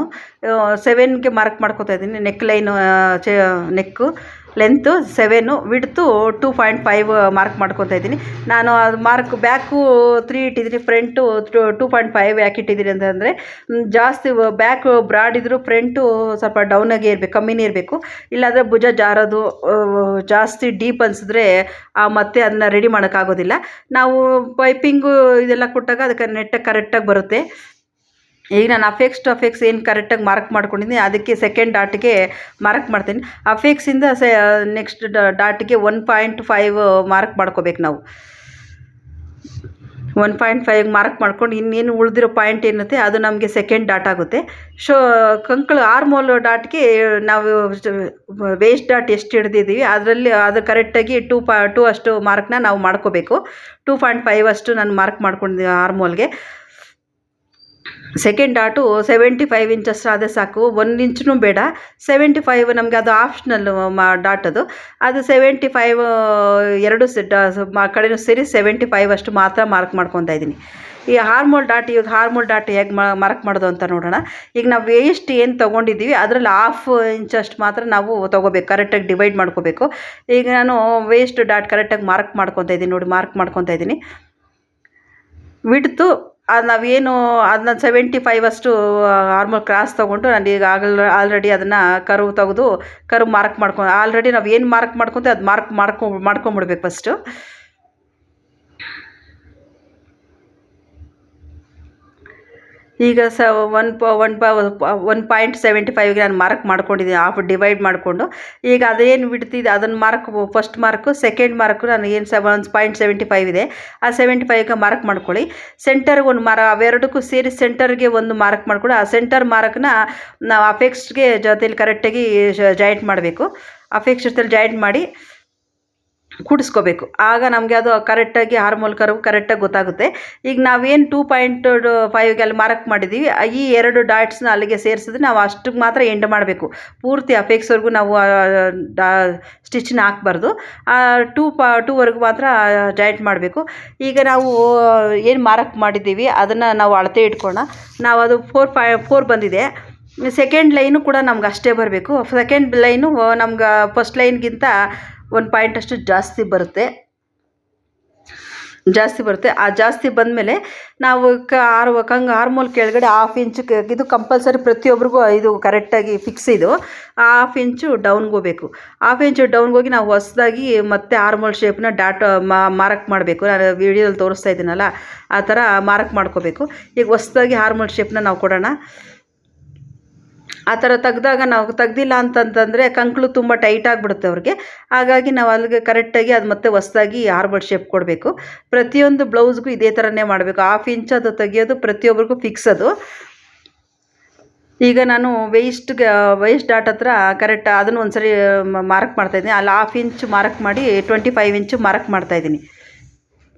ಸೆವೆನ್ಗೆ ಮಾರ್ಕ್ ಮಾಡ್ಕೋತಾ ಇದ್ದೀನಿ. ನೆಕ್ ಲೈನು ಚೆ neck length seven width two point five mark ಮಾಡ್ಕೊತಾ ಇದ್ದೀನಿ. ನಾನು ಅದು ಮಾರ್ಕ್ ಬ್ಯಾಕು ತ್ರೀ ಇಟ್ಟಿದ್ದೀನಿ ಫ್ರಂಟು ಟೂ ಪಾಯಿಂಟ್ ಫೈವ್ ಯಾಕೆ ಇಟ್ಟಿದ್ದೀನಿ ಅಂತಂದರೆ ಜಾಸ್ತಿ ಬ್ಯಾಕ್ ಬ್ರಾಡ್ ಇದ್ದರೂ ಫ್ರಂಟು ಸ್ವಲ್ಪ ಡೌನಾಗೆ ಇರಬೇಕು, ಕಮ್ಮಿನೇ ಇರಬೇಕು. ಇಲ್ಲಾಂದರೆ ಭುಜ ಜಾರೋದು ಜಾಸ್ತಿ ಡೀಪ್ ಅನಿಸಿದ್ರೆ ಮತ್ತೆ ಅದನ್ನ ರೆಡಿ ಮಾಡೋಕ್ಕಾಗೋದಿಲ್ಲ ನಾವು ಪೈಪಿಂಗು ಇದೆಲ್ಲ ಕೊಟ್ಟಾಗ ಅದಕ್ಕೆ ನೆಟ್ಟಾಗಿ ಕರೆಕ್ಟಾಗಿ ಬರುತ್ತೆ. ಈಗ ನಾನು ಅಫೆಕ್ಸ್ ಟು ಅಫೆಕ್ಸ್ ಏನು ಕರೆಕ್ಟಾಗಿ ಮಾರ್ಕ್ ಮಾಡ್ಕೊಂಡಿದ್ದೀನಿ ಅದಕ್ಕೆ ಸೆಕೆಂಡ್ ಡಾಟ್ಗೆ ಮಾರ್ಕ್ ಮಾಡ್ತೀನಿ. ಅಫೆಕ್ಸಿಂದ ಸೆ ನೆಕ್ಸ್ಟ್ ಡಾಟ್ಗೆ ಒನ್ ಪಾಯಿಂಟ್ ಫೈವ್ ಮಾರ್ಕ್ ಮಾಡ್ಕೋಬೇಕು ನಾವು. ಒನ್ ಪಾಯಿಂಟ್ ಫೈವ್ ಮಾರ್ಕ್ ಮಾಡ್ಕೊಂಡು ಇನ್ನೇನು ಉಳಿದಿರೋ ಪಾಯಿಂಟ್ ಏನಿರುತ್ತೆ ಅದು ನಮಗೆ ಸೆಕೆಂಡ್ ಡಾಟ್ ಆಗುತ್ತೆ. ಶೋ ಕಂಕಳು ಆರ್ಮೋಲ್ ಡಾಟ್ಗೆ ನಾವು ವೇಸ್ಟ್ ಡಾಟ್ ಎಷ್ಟು ಹಿಡ್ದಿದ್ದೀವಿ, ಅದರಲ್ಲಿ ಅದು ಕರೆಕ್ಟಾಗಿ ಟೂ ಪಾ ಟೂ ಅಷ್ಟು ಮಾರ್ಕ್ನ ನಾವು ಮಾಡ್ಕೋಬೇಕು. ಟೂ ಪಾಯಿಂಟ್ ಫೈವ್ ಅಷ್ಟು ನಾನು ಮಾರ್ಕ್ ಮಾಡ್ಕೊಂಡಿದ್ದೀನಿ ಆರ್ಮೋಲ್ಗೆ second dot seventy five inches ಆದರೆ ಸಾಕು. ಒಂದು ಇಂಚೂ ಬೇಡ. ಸೆವೆಂಟಿ ಫೈವ್ ನಮಗೆ ಅದು ಆಪ್ಷನಲ್ ಮಾ ಡಾಟ್ ಅದು. ಅದು ಸೆವೆಂಟಿ ಫೈವ್ ಎರಡು ಸೆಟ್ ಕಡೆನೂ ಸೇರಿ ಸೆವೆಂಟಿ ಫೈವ್ ಅಷ್ಟು ಮಾತ್ರ ಮಾರ್ಕ್ ಮಾಡ್ಕೊತಾ ಇದ್ದೀನಿ. ಈ ಹಾರ್ಮೋಲ್ ಡಾಟ್ ಇವಾಗ ಹಾರ್ಮೋಲ್ ಡಾಟ್ ಹೇಗೆ ಮಾರ್ಕ್ ಮಾಡೋದು ಅಂತ ನೋಡೋಣ. ಈಗ ನಾವು ವೇಸ್ಟ್ ಏನು ತೊಗೊಂಡಿದ್ದೀವಿ, ಅದರಲ್ಲಿ ಹಾಫ್ ಇಂಚಷ್ಟು ಮಾತ್ರ ನಾವು ತೊಗೋಬೇಕು. ಕರೆಕ್ಟಾಗಿ ಡಿವೈಡ್ ಮಾಡ್ಕೋಬೇಕು. ಈಗ ನಾನು ವೇಸ್ಟ್ ಡಾಟ್ ಕರೆಕ್ಟಾಗಿ ಮಾರ್ಕ್ ಮಾಡ್ಕೊತಾ ಇದ್ದೀನಿ ನೋಡಿ ಮಾರ್ಕ್ ಮಾಡ್ಕೊತಾ ಇದ್ದೀನಿ. ವಿಡ್ತು ಅದು ನಾವೇನು ಅದನ್ನ ಸೆವೆಂಟಿ ಫೈವ್ ಅಷ್ಟು ಆರ್ಮಲ್ ಕ್ರಾಸ್ ತೊಗೊಂಡು ನಾನು ಈಗ ಆಗಲ್ ಆಲ್ರೆಡಿ ಅದನ್ನು ಕರ್ವ್ ತೆಗೆದು ಕರು ಮಾರ್ಕ್ ಮಾಡ್ಕೊ ಆಲ್ರೆಡಿ ನಾವು ಏನು ಮಾರ್ಕ್ ಮಾಡ್ಕೊತೀವಿ ಅದು ಮಾರ್ಕ್ ಮಾಡ್ಕೊ, ಮಾಡ್ಕೊಂಬಿಡ್ಬೇಕು ಫಸ್ಟು ಈಗ ಸ ಒನ್ ಪ ಒನ್ ಪ ಒನ್ ಪಾಯಿಂಟ್ ಸೆವೆಂಟಿ ಫೈವ್ಗೆ ನಾನು ಮಾರ್ಕ್ ಮಾಡ್ಕೊಂಡಿದ್ದೀನಿ ಆಫ್ ಡಿವೈಡ್ ಮಾಡಿಕೊಂಡು. ಈಗ ಅದೇನು ಬಿಡ್ತಿದೆ ಅದನ್ನು mark first mark second mark ನನಗೇನು ಸೆ ಒನ್ ಪಾಯಿಂಟ್ ಸೆವೆಂಟಿ ಫೈವ್ ಇದೆ. ಆ ಸೆವೆಂಟಿ ಫೈವ್ಗೆ ಮಾರ್ಕ್ ಮಾಡ್ಕೊಳ್ಳಿ. ಸೆಂಟರ್ಗೆ ಒಂದು ಮಾರ ಅವೆರಡಕ್ಕೂ ಸೇರಿ ಸೆಂಟರ್ಗೆ ಒಂದು ಮಾರ್ಕ್ ಮಾಡಿಕೊಂಡು. ಆ ಸೆಂಟರ್ ಮಾರ್ಕ್ನ ನಾವು ಅಫೆಕ್ಸ್ಗೆ ಜೊತೆಲಿ ಕರೆಕ್ಟಾಗಿ ಜಾಯಿಂಟ್ ಮಾಡಬೇಕು. ಅಫೆಕ್ಸ್ ಜೊತೆಲಿ ಜಾಯಿಂಟ್ ಮಾಡಿ. ಕೂಡಿಸ್ಕೋಬೇಕು. ಆಗ ನಮಗೆ ಅದು ಕರೆಕ್ಟಾಗಿ ಹಾರ್ಮೋಲ್ ಕರ್ವ್ ಕರೆಕ್ಟಾಗಿ ಗೊತ್ತಾಗುತ್ತೆ. ಈಗ ನಾವೇನು ಟೂ ಪಾಯಿಂಟ್ ಫೈವ್ಗೆ ಅಲ್ಲಿ ಮಾರ್ಕ್ ಮಾಡಿದ್ದೀವಿ ಈ ಎರಡು ಡಾಟ್ಸ್ನ ಅಲ್ಲಿಗೆ ಸೇರಿಸಿದ್ರೆ ನಾವು ಅಷ್ಟಕ್ಕೆ ಮಾತ್ರ ಎಂಡ್ ಮಾಡಬೇಕು. ಪೂರ್ತಿ ಅಫೆಕ್ಸ್ವರೆಗೂ ನಾವು ಡಾ ಸ್ಟಿಚ್ನ ಹಾಕ್ಬಾರ್ದು. ಟೂ ಪಾ ಟೂವರೆಗೂ ಮಾತ್ರ ಜಾಯಿಂಟ್ ಮಾಡಬೇಕು. ಈಗ ನಾವು, ಏನು ಮಾರ್ಕ್ ಮಾಡಿದ್ದೀವಿ, ಅದನ್ನು ನಾವು ಅಳತೆ ಇಟ್ಕೋಣ ನಾವು ಅದು ಫೋರ್ ಫೈ ಫೋರ್ ಬಂದಿದೆ. ಸೆಕೆಂಡ್ ಲೈನು ಕೂಡ ನಮ್ಗೆ ಅಷ್ಟೇ ಬರಬೇಕು. ಸೆಕೆಂಡ್ ಲೈನು ನಮ್ಗೆ ಫಸ್ಟ್ ಲೈನ್ಗಿಂತ ಒಂದು ಪಾಯಿಂಟ್ ಅಷ್ಟು ಜಾಸ್ತಿ ಬರುತ್ತೆ. ಜಾಸ್ತಿ ಬರುತ್ತೆ. ಆ ಜಾಸ್ತಿ ಬಂದಮೇಲೆ ನಾವು ಕ ಆರ್ ಕಂಗೆ ಹಾರ್ಮೋಲ್ ಕೆಳಗಡೆ ಹಾಫ್ ಇಂಚು ಇದು ಕಂಪಲ್ಸರಿ ಪ್ರತಿಯೊಬ್ಬರಿಗೂ ಇದು ಕರೆಕ್ಟಾಗಿ ಫಿಕ್ಸ್ ಇದು. ಹಾಫ್ ಇಂಚು ಡೌನ್ಗೆ ಹೋಗ್ಬೇಕು. ಹಾಫ್ ಇಂಚು ಡೌನ್ಗೋಗಿ ನಾವು ಹೊಸದಾಗಿ ಮತ್ತೆ ಹಾರ್ಮೋಲ್ ಶೇಪ್ನ ಡಾಟ್ ಮಾರ್ಕ್ ಮಾಡಬೇಕು. ನಾನು ವಿಡಿಯೋದಲ್ಲಿ ತೋರಿಸ್ತಾ ಇದ್ದೀನಲ್ಲ, ಆ ಥರ ಮಾರ್ಕ್ ಮಾಡ್ಕೋಬೇಕು. ಈಗ ಹೊಸ್ದಾಗಿ ಹಾರ್ಮೋಲ್ ಶೇಪ್ನ ನಾವು ಕೊಡೋಣ. ಆ ಥರ ತೆಗ್ದಾಗ ನಾವು ತೆಗ್ದಿಲ್ಲ ಅಂತಂತಂದರೆ ಕಂಕ್ಳು ತುಂಬ ಟೈಟ್ ಆಗಿಬಿಡುತ್ತೆ ಅವ್ರಿಗೆ. ಹಾಗಾಗಿ ನಾವು ಅಲ್ಲಿಗೆ ಕರೆಕ್ಟಾಗಿ ಅದು ಮತ್ತೆ ಹೊಸ್ದಾಗಿ ಆರ್ಬರ್ಡ್ ಶೇಪ್ ಕೊಡಬೇಕು. ಪ್ರತಿಯೊಂದು ಬ್ಲೌಸ್ಗೂ ಇದೇ ಥರನೇ ಮಾಡಬೇಕು. ಹಾಫ್ ಇಂಚ್ ಅದು ತೆಗಿಯೋದು ಪ್ರತಿಯೊಬ್ಬರಿಗೂ ಫಿಕ್ಸ್ ಅದು. ಈಗ ನಾನು ವೇಸ್ಟ್ಗೆ ವೇಸ್ಟ್ ಡಾಟ್ ಹತ್ರ ಕರೆಕ್ಟ್ ಅದನ್ನು ಒಂದು ಸರಿ ಮಾರ್ಕ್ ಮಾಡ್ತಾಯಿದ್ದೀನಿ ಅಲ್ಲಿ ಹಾಫ್ ಇಂಚ್ ಮಾರ್ಕ್ ಮಾಡಿ ಟ್ವೆಂಟಿ ಫೈವ್ ಇಂಚು ಮಾರ್ಕ್ ಮಾಡ್ತಾಯಿದ್ದೀನಿ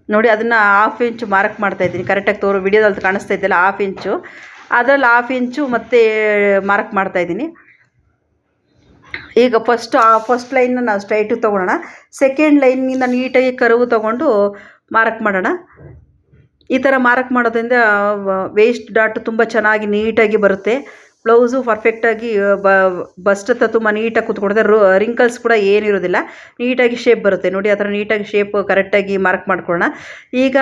ನೋಡಿ ಅದನ್ನು ಹಾಫ್ ಇಂಚು ಮಾರ್ಕ್ ಮಾಡ್ತಾಯಿದ್ದೀನಿ ಕರೆಕ್ಟಾಗಿ ತೋರು ವಿಡಿಯೋದಲ್ಲಿ ಕಾಣಿಸ್ತಾ ಇದ್ದಲ್ಲ ಹಾಫ್ ಇಂಚು ಅದರಲ್ಲಿ ಹಾಫ್ ಇಂಚು ಮತ್ತೆ ಮಾರ್ಕ್ ಮಾಡ್ತಾಯಿದ್ದೀನಿ ಈಗ ಫಸ್ಟ್ ಆ ಫಸ್ಟ್ ಲೈನ್ನ ನಾವು ಸ್ಟ್ರೈಟು ತೊಗೊಳೋಣ ಸೆಕೆಂಡ್ ಲೈನಿಂದ ನೀಟಾಗಿ ಕರುವು ತೊಗೊಂಡು ಮಾರ್ಕ್ ಮಾಡೋಣ. ಈ ಥರ ಮಾರ್ಕ್ ಮಾಡೋದ್ರಿಂದ ವೇಸ್ಟ್ ಡಾಟ್ ತುಂಬ ಚೆನ್ನಾಗಿ ನೀಟಾಗಿ ಬರುತ್ತೆ. ಬ್ಲೌಸು ಬ ಬಸ್ಟ್ ಹತ್ರ ತುಂಬ ನೀಟಾಗಿ ಕೂತ್ಕೊಡುತ್ತೆ ರೋ ರಿಂಕಲ್ಸ್ ಕೂಡ ಏನಿರೋದಿಲ್ಲ. ನೀಟಾಗಿ ಶೇಪ್ ಬರುತ್ತೆ. ನೋಡಿ, ಆ ಥರ ನೀಟಾಗಿ ಶೇಪ್ ಕರೆಕ್ಟಾಗಿ ಮಾರ್ಕ್ ಮಾಡ್ಕೊಳ್ಳೋಣ. ಈಗ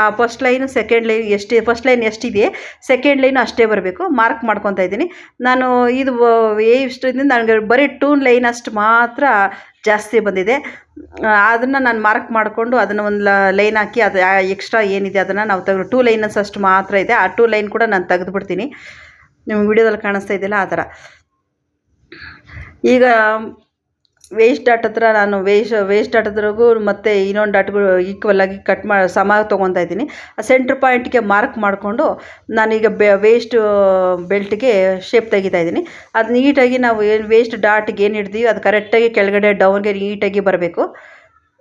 ಆ ಫಸ್ಟ್ ಲೈನ್ ಸೆಕೆಂಡ್ ಲೈನ್ ಎಷ್ಟು ಫಸ್ಟ್ ಲೈನ್ ಎಷ್ಟಿದೆ ಸೆಕೆಂಡ್ ಲೈನು ಅಷ್ಟೇ ಬರಬೇಕು. ಮಾರ್ಕ್ ಮಾಡ್ಕೊತಾ ಇದ್ದೀನಿ. ನಾನು ಇದು ಇಷ್ಟದಿಂದ ನನಗೆ ಬರೀ ಟೂ ಲೈನ್ ಅಷ್ಟು ಮಾತ್ರ ಜಾಸ್ತಿ ಬಂದಿದೆ. ಅದನ್ನು ನಾನು ಮಾರ್ಕ್ ಮಾಡಿಕೊಂಡು ಅದನ್ನು ಒಂದು ಲೈನ್ ಹಾಕಿ, ಅದು ಎಕ್ಸ್ಟ್ರಾ ಏನಿದೆ ಅದನ್ನು ನಾವು ತೆಗೆದು ಟೂ ಲೈನಸ್ ಅಷ್ಟು ಮಾತ್ರ ಇದೆ. ಆ ಟೂ ಲೈನ್ ಕೂಡ ನಾನು ತೆಗೆದುಬಿಡ್ತೀನಿ. ನಿಮ್ಮ ವಿಡಿಯೋದಲ್ಲಿ ಕಾಣಿಸ್ತಾ ಇದೆಯಲ್ಲ ಆ ಥರ. ಈಗ ವೇಸ್ಟ್ ಡಾಟ್ ಹತ್ರ ನಾನು ವೇಸ್ಟ್ ವೇಸ್ಟ್ ಡಾಟ್ ಹತ್ರಗೂ ಮತ್ತು ಇನ್ನೊಂದು ಡಾಟ್ಗಳು ಈಕ್ವಲ್ ಆಗಿ ಕಟ್ ಮಾ, ಸಮ ತೊಗೊತಾ ಇದ್ದೀನಿ. ಆ ಸೆಂಟ್ರ್ ಪಾಯಿಂಟ್ಗೆ ಮಾರ್ಕ್ ಮಾಡಿಕೊಂಡು ನಾನೀಗ ಬೆ ವೇಸ್ಟ್ ಬೆಲ್ಟ್ಗೆ ಶೇಪ್ ತೆಗಿತಾ ಇದ್ದೀನಿ. ಅದು ನೀಟಾಗಿ ನಾವು ಏನು ವೇಸ್ಟ್ ಡಾಟ್ಗೆ ಏನು ಹಿಡ್ದೀವಿ ಅದು ಕರೆಕ್ಟಾಗಿ ಕೆಳಗಡೆ ಡೌನ್ಗೆ ನೀಟಾಗಿ ಬರಬೇಕು.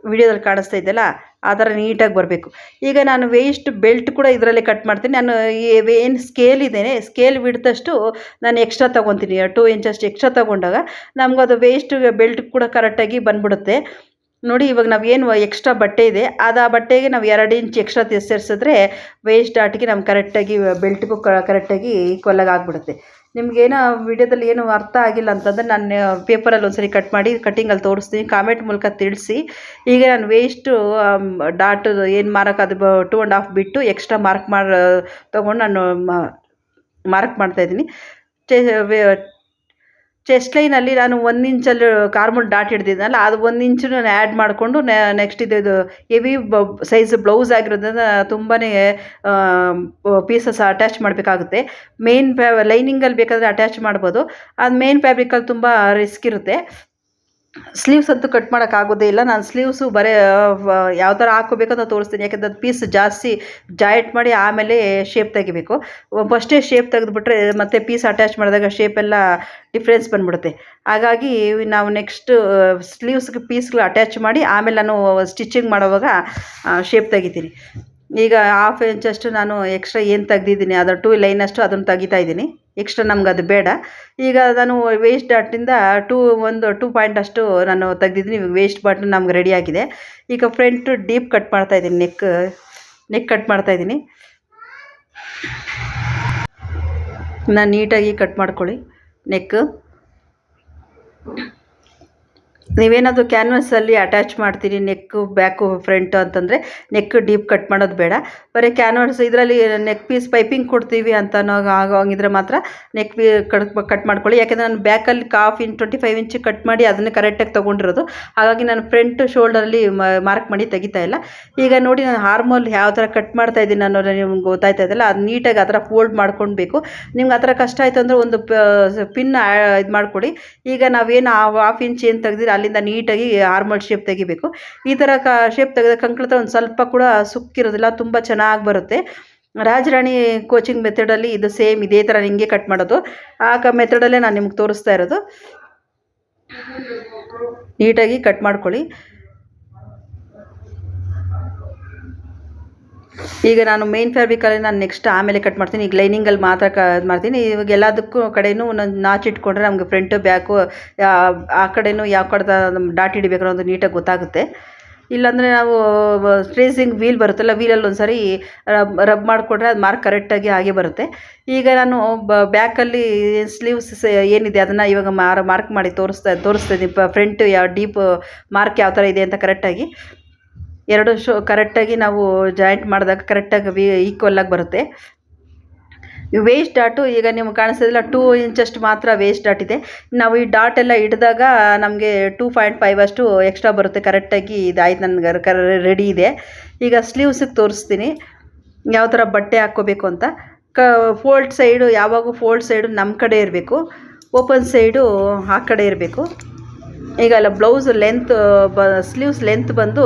ವಿಡಿಯೋದಲ್ಲಿ ಕಾಣಿಸ್ತಾ ಇದೆಯಲ್ಲ, ಆ ಥರ ನೀಟಾಗಿ ಬರಬೇಕು. ಈಗ ನಾನು ವೇಸ್ಟ್ ಬೆಲ್ಟ್ ಕೂಡ ಇದರಲ್ಲೇ ಕಟ್ ಮಾಡ್ತೀನಿ. ನಾನು ಏನು ಸ್ಕೇಲ್ ಇದ್ದೇನೆ ಸ್ಕೇಲ್ ಬಿಡ್ದಷ್ಟು ನಾನು ಎಕ್ಸ್ಟ್ರಾ ತೊಗೊತೀನಿ. ಟೂ ಇಂಚಷ್ಟು ಎಕ್ಸ್ಟ್ರಾ ತೊಗೊಂಡಾಗ ನಮ್ಗೆ ಅದು ವೇಸ್ಟ್ ಬೆಲ್ಟ್ ಕೂಡ ಕರೆಕ್ಟಾಗಿ ಬಂದ್ಬಿಡುತ್ತೆ. ನೋಡಿ, ಇವಾಗ ನಾವು ಏನು ಎಕ್ಸ್ಟ್ರಾ ಬಟ್ಟೆ ಇದೆ, ಅದು ಆ ಬಟ್ಟೆಗೆ ನಾವು ಎರಡು ಇಂಚ್ ಎಕ್ಸ್ಟ್ರಾ ಸೇರಿಸಿದ್ರೆ ವೇಸ್ಟ್ ಆಟಿಗೆ ನಮ್ಗೆ ಕರೆಕ್ಟಾಗಿ ಬೆಲ್ಟ್ಗೂ ಕರೆಕ್ಟಾಗಿ ಈಕ್ವಲಾಗಿ ಆಗಿಬಿಡುತ್ತೆ. ನಿಮಗೇನೋ ವಿಡಿಯೋದಲ್ಲಿ ಏನು ಅರ್ಥ ಆಗಿಲ್ಲ ಅಂತಂದರೆ ನಾನು ಪೇಪರಲ್ಲಿ ಒಂದ್ಸರಿ ಕಟ್ ಮಾಡಿ ಕಟ್ಟಿಂಗಲ್ಲಿ ತೋರಿಸ್ತೀನಿ. ಕಾಮೆಂಟ್ ಮೂಲಕ ತಿಳಿಸಿ. ಈಗ ನಾನು ವೇಸ್ಟು ಡಾಟ್ ಏನು ಮಾರ್ಕ್ ಅದು ಟೂ ಆ್ಯಂಡ್ ಹಾಫ್ ಬಿಟ್ಟು ಎಕ್ಸ್ಟ್ರಾ ಮಾರ್ಕ್ ಮಾಡಿ, ತೊಗೊಂಡು ನಾನು ಮಾರ್ಕ್ ಮಾಡ್ತಾಯಿದ್ದೀನಿ ಚೆಸ್ಟ್ ಲೈನಲ್ಲಿ ನಾನು ಒಂದು ಇಂಚಲ್ಲಿ ಕಾರ್ಮಲ್ ಡಾಟ್ ಹಿಡ್ದಿದ್ನಲ್ಲ, ಅದು ಒಂದು ಇಂಚು ನಾನು ಆ್ಯಡ್ ಮಾಡಿಕೊಂಡು ನೆಕ್ಸ್ಟ್ ಇದು ಇದು ಹೆವಿ ಸೈಜ್ ಬ್ಲೌಸ್ ಆಗಿರೋದ್ರಿಂದ ತುಂಬಾ ಪೀಸಸ್ ಅಟ್ಯಾಚ್ ಮಾಡಬೇಕಾಗುತ್ತೆ. ಲೈನಿಂಗ್ ಲೈನಿಂಗಲ್ಲಿ ಬೇಕಾದರೆ ಅಟ್ಯಾಚ್ ಮಾಡ್ಬೋದು. ಅದು ಮೇನ್ ಫ್ಯಾಬ್ರಿಕಲ್ಲಿ ತುಂಬ ರಿಸ್ಕ್ ಇರುತ್ತೆ. ಸ್ಲೀವ್ಸ್ ಅಂತೂ ಕಟ್ ಮಾಡೋಕ್ಕಾಗೋದೇ ಇಲ್ಲ. ನಾನು ಸ್ಲೀವ್ಸು ಬರೇ ಯಾವ ಥರ ಅಂತ ತೋರಿಸ್ತೀನಿ. ಯಾಕಂದ್ರೆ ಅದು ಪೀಸ್ ಜಾಸ್ತಿ ಜಾಯಿಂಟ್ ಮಾಡಿ ಆಮೇಲೆ ಶೇಪ್ ತೆಗಿಬೇಕು. ಫಸ್ಟೇ ಶೇಪ್ ತೆಗೆದುಬಿಟ್ರೆ ಮತ್ತೆ ಪೀಸ್ ಅಟ್ಯಾಚ್ ಮಾಡಿದಾಗ ಶೇಪೆಲ್ಲ ಡಿಫ್ರೆನ್ಸ್ ಬಂದ್ಬಿಡುತ್ತೆ. ಹಾಗಾಗಿ ನಾವು ನೆಕ್ಸ್ಟ್ ಸ್ಲೀವ್ಸ್ಗೆ ಪೀಸ್ಗಳು ಅಟ್ಯಾಚ್ ಮಾಡಿ ಆಮೇಲೆ ನಾನು ಸ್ಟಿಚಿಂಗ್ ಮಾಡೋವಾಗ ಶೇಪ್ ತೆಗಿತೀನಿ. ಈಗ ಹಾಫ್ ಇಂಚಷ್ಟು ನಾನು ಎಕ್ಸ್ಟ್ರಾ ಏನು ತೆಗ್ದಿದ್ದೀನಿ? ಅದರ ಟೂ ಲೈನಷ್ಟು ಅದನ್ನು ತೆಗಿತಾ ಇದ್ದೀನಿ. ಎಕ್ಸ್ಟ್ರಾ ನಮ್ಗೆ ಅದು ಬೇಡ. ಈಗ ನಾನು ವೇಸ್ಟ್ ಡಾಟಿಂದ ಟೂ ಒಂದು ಟೂ ಪಾಯಿಂಟ್ ಅಷ್ಟು ನಾನು ತೆಗ್ದಿದ್ದೀನಿ. ವೇಸ್ಟ್ ಬಟನ್ ನಮ್ಗೆ ರೆಡಿ ಆಗಿದೆ. ಈಗ ಫ್ರಂಟು ಡೀಪ್ ಕಟ್ ಮಾಡ್ತಾ ಇದ್ದೀನಿ. ನೆಕ್ ನೆಕ್ ಕಟ್ ಮಾಡ್ತಾ ಇದ್ದೀನಿ. ನಾನು ನೀಟಾಗಿ ಕಟ್ ಮಾಡ್ಕೊಳ್ಳಿ. ನೆಕ್ ನೀವೇನಾದರೂ ಕ್ಯಾನ್ವಸಲ್ಲಿ ಅಟ್ಯಾಚ್ ಮಾಡ್ತೀರಿ ನೆಕ್ಕು ಬ್ಯಾಕು ಫ್ರಂಟು ಅಂತಂದರೆ ನೆಕ್ ಡೀಪ್ ಕಟ್ ಮಾಡೋದು ಬೇಡ. ಬರೀ ಕ್ಯಾನ್ವಸ್ ಇದರಲ್ಲಿ ನೆಕ್ ಪೀಸ್ ಪೈಪಿಂಗ್ ಕೊಡ್ತೀವಿ ಅಂತ ಆಗೋಂಗಿದ್ರೆ ಮಾತ್ರ ನೆಕ್ ಪೀ ಕಟ್ ಕಟ್ ಮಾಡ್ಕೊಳ್ಳಿ. ಯಾಕೆಂದರೆ ನಾನು ಬ್ಯಾಕಲ್ಲಿ calf in twenty five inch cut ಮಾಡಿ ಅದನ್ನೇ ಕರೆಕ್ಟಾಗಿ ತೊಗೊಂಡಿರೋದು. ಹಾಗಾಗಿ ನಾನು ಫ್ರಂಟ್ ಶೋಲ್ಡರಲ್ಲಿ ಮಾರ್ಕ್ ಮಾಡಿ ತೆಗಿತಾ ಇಲ್ಲ. ಈಗ ನೋಡಿ ನಾನು ಹಾರ್ಮೋಲ್ ಯಾವ ಥರ ಕಟ್ ಮಾಡ್ತಾ ಇದ್ದೀನಿ ಅನ್ನೋದು ನಿಮ್ಗೆ ಗೊತ್ತಾಯ್ತಾ ಅದು ನೀಟಾಗಿ ಆ ಥರ ಫೋಲ್ಡ್ ಮಾಡ್ಕೊಳ್ಬೇಕು ನಿಮ್ಗೆ ಆ ಥರ ಕಷ್ಟ ಆಯಿತು ಅಂದರೆ ಒಂದು ಪಿನ್ ಇದು ಮಾಡಿಕೊಡಿ. ಈಗ ನಾವೇನು ಹಾಫ್ ಇಂಚ್ ಏನು ತೆಗ್ದಿರಿ ಅಲ್ಲಿಂದ ನೀಟಾಗಿ ಆರ್ಮಲ್ ಶೇಪ್ ತೆಗಿಬೇಕು. ಈ ಥರ ಕ ಶೇಪ್ ತೆಗೆದ ಕಂಕ್ಳತ್ರ ಒಂದು ಸ್ವಲ್ಪ ಕೂಡ ಸುಕ್ಕಿರೋದಿಲ್ಲ, ತುಂಬ ಚೆನ್ನಾಗಿ ಬರುತ್ತೆ. ರಾಜರಾಣಿ ಕೋಚಿಂಗ್ ಮೆಥಡಲ್ಲಿ ಇದು ಸೇಮ್ ಇದೇ ಥರ ಹಿಂಗೆ ಕಟ್ ಮಾಡೋದು. ಆ ಕ ಮೆಥಡಲ್ಲೇ ನಾನು ನಿಮ್ಗೆ ತೋರಿಸ್ತಾ ಇರೋದು. ನೀಟಾಗಿ ಕಟ್ ಮಾಡ್ಕೊಳ್ಳಿ. ಈಗ ನಾನು ಮೇನ್ ಫ್ಯಾಬ್ರಿಕಲ್ಲಿ ನಾನು ನೆಕ್ಸ್ಟ್ ಆಮೇಲೆ ಕಟ್ ಮಾಡ್ತೀನಿ. ಈಗ ಲೈನಿಂಗಲ್ಲಿ ಮಾತ್ರ ಕ ಮಾಡ್ತೀನಿ. ಇವಾಗ ಎಲ್ಲದಕ್ಕೂ ಕಡೆಯೂ ಒಂದೊಂದು ನಾಚ್ ಇಟ್ಕೊಂಡ್ರೆ ನಮಗೆ ಫ್ರಂಟು ಬ್ಯಾಕು ಆ ಕಡೆಯೂ ಯಾವ ಕಡೆ ಡಾಟ್ ಹಿಡಿಬೇಕು ಅನ್ನೋದು ನೀಟಾಗಿ ಗೊತ್ತಾಗುತ್ತೆ. ಇಲ್ಲಾಂದರೆ ನಾವು ಟ್ರೇಸಿಂಗ್ ವೀಲ್ ಬರುತ್ತಲ್ಲ ವೀಲಲ್ಲಿ ಒಂದು ಸರಿ ರಬ್ ರಬ್ ಮಾಡಿಕೊಂಡ್ರೆ ಅದು ಮಾರ್ಕ್ ಕರೆಕ್ಟಾಗಿ ಹಾಗೆ ಬರುತ್ತೆ. ಈಗ ನಾನು ಬ್ಯಾಕ್ ಬ್ಯಾಕಲ್ಲಿ ಸ್ಲೀವ್ಸ್ ಏನಿದೆ ಅದನ್ನು ಇವಾಗ ಮಾರ್ ಮಾರ್ಕ್ ಮಾಡಿ ತೋರಿಸ್ತಾ ತೋರಿಸ್ತಾ ಇದ್ದೀನಿ ಫ್ರಂಟ್ ಯಾವ ಡೀಪ್ ಮಾರ್ಕ್ ಯಾವ ಥರ ಇದೆ ಅಂತ ಕರೆಕ್ಟಾಗಿ ಎರಡು ಶೋ ಕರೆಕ್ಟಾಗಿ ನಾವು ಜಾಯಿಂಟ್ ಮಾಡಿದಾಗ ಕರೆಕ್ಟಾಗಿ ವಿ ಆಗಿ ಬರುತ್ತೆ. ವೇಸ್ಟ್ ಡಾಟು ಈಗ ನಿಮ್ಗೆ ಕಾಣಿಸ್ತಿಲ್ಲ ಟೂ ಇಂಚಷ್ಟು ಮಾತ್ರ ವೇಸ್ಟ್ ಡಾಟ್ ಇದೆ. ನಾವು ಈ ಡಾಟ್ ಎಲ್ಲ ಹಿಡಿದಾಗ ನಮಗೆ ಟೂ ಪಾಯಿಂಟ್ ಫೈವ್ ಅಷ್ಟು ಎಕ್ಸ್ಟ್ರಾ ಬರುತ್ತೆ, ಕರೆಕ್ಟಾಗಿ ಇದಾಯ್ತು ನನಗೆ ಕರ ರೆಡಿ ಇದೆ. ಈಗ ಸ್ಲೀವ್ಸಿಗೆ ತೋರಿಸ್ತೀನಿ, ಯಾವ ಥರ ಬಟ್ಟೆ ಹಾಕ್ಕೋಬೇಕು ಅಂತ. ಕ ಫೋಲ್ಡ್ ಸೈಡು ಯಾವಾಗೂ ಫೋಲ್ಡ್ ಸೈಡು ನಮ್ಮ ಕಡೆ ಇರಬೇಕು ಓಪನ್ ಸೈಡು ಆ ಕಡೆ ಇರಬೇಕು. ಈಗ ಅಲ್ಲ ಬ್ಲೌಸ್ ಲೆಂತ್ ಬ ಸ್ಲೀವ್ಸ್ ಲೆಂತ್ ಬಂದು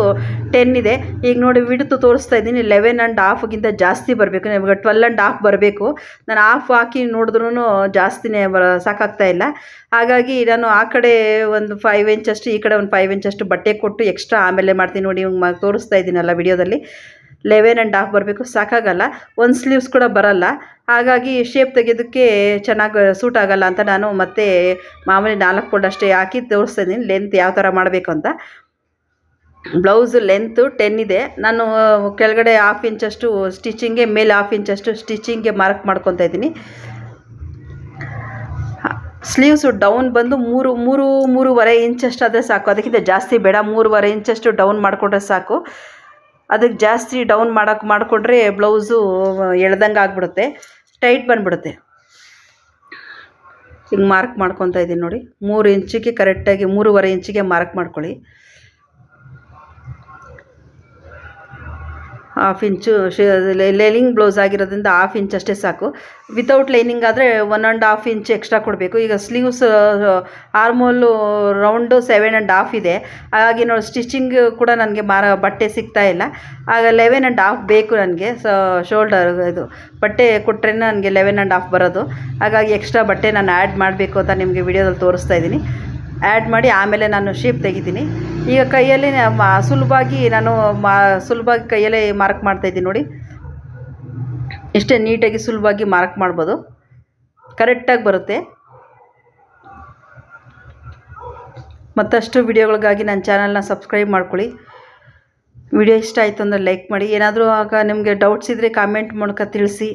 ಟೆನ್ ಇದೆ. ಈಗ ನೋಡಿ ವಿಡ್ತು ತೋರಿಸ್ತಾ ಇದ್ದೀನಿ. ಲೆವೆನ್ ಆ್ಯಂಡ್ ಹಾಫ್ಗಿಂತ ಜಾಸ್ತಿ ಬರಬೇಕು. ನಿಮ್ಗೆ ಟ್ವೆಲ್ ಆ್ಯಂಡ್ ಹಾಫ್ ಬರಬೇಕು. ನಾನು ಹಾಫ್ ಹಾಕಿ ನೋಡಿದ್ರೂ ಜಾಸ್ತಿನೇ ಬ ಸಾಕಾಗ್ತಾ ಇಲ್ಲ. ಹಾಗಾಗಿ ನಾನು ಆ ಕಡೆ ಒಂದು ಫೈವ್ ಇಂಚಷ್ಟು ಈ ಕಡೆ ಒಂದು ಫೈವ್ ಇಂಚಷ್ಟು ಬಟ್ಟೆ ಕೊಟ್ಟು ಎಕ್ಸ್ಟ್ರಾ ಆಮೇಲೆ ಮಾಡ್ತೀನಿ. ನೋಡಿ, ಇವಾಗ ತೋರಿಸ್ತಾ ಇದ್ದೀನಲ್ಲ ವಿಡಿಯೋದಲ್ಲಿ. ಲೆವೆನ್ ಆ್ಯಂಡ್ ಹಾಫ್ ಬರಬೇಕು. ಸಾಕಾಗಲ್ಲ. ಒಂದು ಸ್ಲೀವ್ಸ್ ಕೂಡ ಬರಲ್ಲ. ಹಾಗಾಗಿ ಶೇಪ್ ತೆಗೆಯೋದಕ್ಕೆ ಚೆನ್ನಾಗಿ ಸೂಟ್ ಆಗಲ್ಲ ಅಂತ ನಾನು ಮತ್ತೆ ಮಾಮೂಲಿ ನಾಲ್ಕು ಫೋಲ್ಡ್ ಅಷ್ಟೇ ಹಾಕಿ ತೋರಿಸ್ತಾ ಇದ್ದೀನಿ ಲೆಂತ್ ಯಾವ ಥರ ಮಾಡಬೇಕು ಅಂತ. ಬ್ಲೌಸ್ ಲೆಂತು ಟೆನ್ ಇದೆ. ನಾನು ಕೆಳಗಡೆ ಹಾಫ್ ಇಂಚಷ್ಟು ಸ್ಟಿಚಿಂಗ್ಗೆ ಮೇಲೆ ಹಾಫ್ ಇಂಚಷ್ಟು ಸ್ಟಿಚಿಂಗ್ಗೆ ಮಾರ್ಕ್ ಮಾಡ್ಕೊತಾ ಇದ್ದೀನಿ. ಸ್ಲೀವ್ಸು ಡೌನ್ ಬಂದು ಮೂರು ಮೂರು, ಮೂರುವರೆ ಇಂಚಷ್ಟು ಆದರೆ ಸಾಕು. ಅದಕ್ಕಿಂತ ಜಾಸ್ತಿ ಬೇಡ. ಮೂರುವರೆ ಇಂಚಷ್ಟು ಡೌನ್ ಮಾಡಿಕೊಂಡ್ರೆ ಸಾಕು. ಅದಕ್ಕೆ ಜಾಸ್ತಿ ಡೌನ್ ಮಾಡೋಕ್ಕೆ ಮಾಡಿಕೊಂಡ್ರೆ ಬ್ಲೌಸು ಎಳ್ದಂಗೆ ಆಗಿಬಿಡುತ್ತೆ ಟೈಟ್ ಬಂದುಬಿಡುತ್ತೆ. ಹಿಂಗೆ ಮಾರ್ಕ್ ಮಾಡ್ಕೊತಾ ಇದ್ದೀನಿ ನೋಡಿ, ಮೂರು ಇಂಚಿಗೆ ಕರೆಕ್ಟಾಗಿ ಮೂರುವರೆ ಇಂಚಿಗೆ ಮಾರ್ಕ್ ಮಾಡ್ಕೊಳ್ಳಿ. ಹಾಫ್ ಇಂಚು ಲೈನಿಂಗ್ ಬ್ಲೌಸ್ ಆಗಿರೋದ್ರಿಂದ ಹಾಫ್ ಇಂಚ್ ಅಷ್ಟೇ ಸಾಕು. ವಿತೌಟ್ ಲೈನಿಂಗ್ ಆದರೆ one and half inch extra ಕೊಡಬೇಕು. ಈಗ sleeves armhole round seven and half ಇದೆ. ಹಾಗಾಗಿ ನೋಡಿ ಸ್ಟಿಚಿಂಗ್ ಕೂಡ ನನಗೆ ಮಾರ, ಬಟ್ಟೆ ಸಿಗ್ತಾ ಇಲ್ಲ. ಆಗ ಲೆವೆನ್ ಆ್ಯಂಡ್ ಹಾಫ್ ಬೇಕು ನನಗೆ, ಸೊ ಶೋಲ್ಡರ್ ಇದು, ಬಟ್ಟೆ ಕೊಟ್ಟರೆ ನನಗೆ ಲೆವೆನ್ ಆ್ಯಂಡ್ ಹಾಫ್ ಬರೋದು. ಹಾಗಾಗಿ ಎಕ್ಸ್ಟ್ರಾ ಬಟ್ಟೆ ನಾನು ಆ್ಯಡ್ ಮಾಡಬೇಕು ಅಂತ ನಿಮಗೆ ವಿಡಿಯೋದಲ್ಲಿ ತೋರಿಸ್ತಾ ಇದ್ದೀನಿ. ಆ್ಯಡ್ ಮಾಡಿ ಆಮೇಲೆ ನಾನು ಶೇಪ್ ತೆಗಿತೀನಿ. ಈಗ ಕೈಯಲ್ಲಿ ಸುಲಭವಾಗಿ ನಾನು ಮಾ ಸುಲಭವಾಗಿ ಕೈಯಲ್ಲೇ ಮಾರ್ಕ್ ಮಾಡ್ತಾಯಿದ್ದೀನಿ ನೋಡಿ. ಇಷ್ಟೇ ನೀಟಾಗಿ ಸುಲಭವಾಗಿ ಮಾರ್ಕ್ ಮಾಡ್ಬೋದು. ಕರೆಕ್ಟಾಗಿ ಬರುತ್ತೆ. ಮತ್ತಷ್ಟು ವಿಡಿಯೋಗಳಿಗಾಗಿ ನನ್ನ ಚಾನಲ್ನ ಸಬ್ಸ್ಕ್ರೈಬ್ ಮಾಡ್ಕೊಳ್ಳಿ. ವಿಡಿಯೋ ಇಷ್ಟ ಆಯಿತು ಅಂದರೆ ಲೈಕ್ ಮಾಡಿ. ಏನಾದರೂ ಆಗ ನಿಮಗೆ ಡೌಟ್ಸ್ ಇದ್ದರೆ ಕಾಮೆಂಟ್ ಮೂಲಕ ತಿಳಿಸಿ.